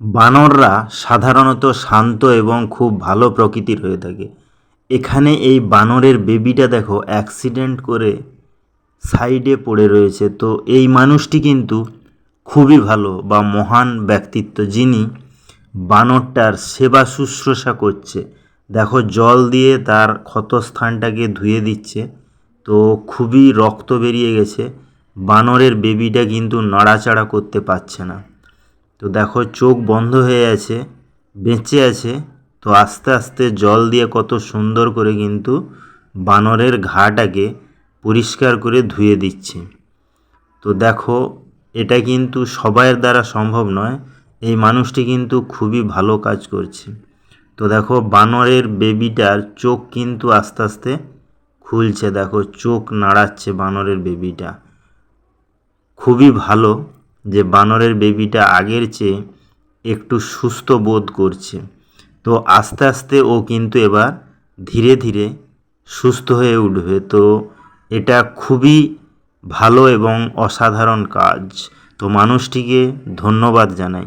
বানররা সাধারণত শান্ত এবং খুব ভালো প্রকৃতির হয়ে থাকে। এখানে এই বানরের বেবিটা দেখো অ্যাক্সিডেন্ট করে সাইডে পড়ে রয়েছে। তো এই মানুষটি কিন্তু খুবই ভালো বা মহান ব্যক্তিত্ব যিনি বানরটার সেবা শুশ্রূষা করছে। দেখো জল দিয়ে তার ক্ষতস্থানটাকে ধুয়ে দিচ্ছে। তো খুবই রক্ত বেরিয়ে গেছে। বানরের বেবিটা কিন্তু নাড়াচাড়া করতে পারছে না। তো দেখো চোখ বন্ধ হয়ে আছে, বেঁচে আছে। তো আস্তে আস্তে জল দিয়ে কত সুন্দর করে কিন্তু বানরের ঘাটাকে পরিষ্কার করে ধুয়ে দিচ্ছে। তো দেখো, এটা কিন্তু সবাইয়ের দ্বারা সম্ভব নয়। এই মানুষটি কিন্তু খুবই ভালো কাজ করছে। তো দেখো, বানরের বেবিটার চোখ কিন্তু আস্তে আস্তে খুলছে। দেখো, চোখ নাড়াচ্ছে বানরের বেবিটা। খুবই ভালো। যে বানরের বেবিটা আগের চেয়ে একটু সুস্থ বোধ করছে। তো আস্তে আস্তে ও কিন্তু এবার ধীরে ধীরে সুস্থ হয়ে উঠবে। তো এটা খুবই ভালো এবং অসাধারণ কাজ। তো মানুষটিকে ধন্যবাদ জানাই।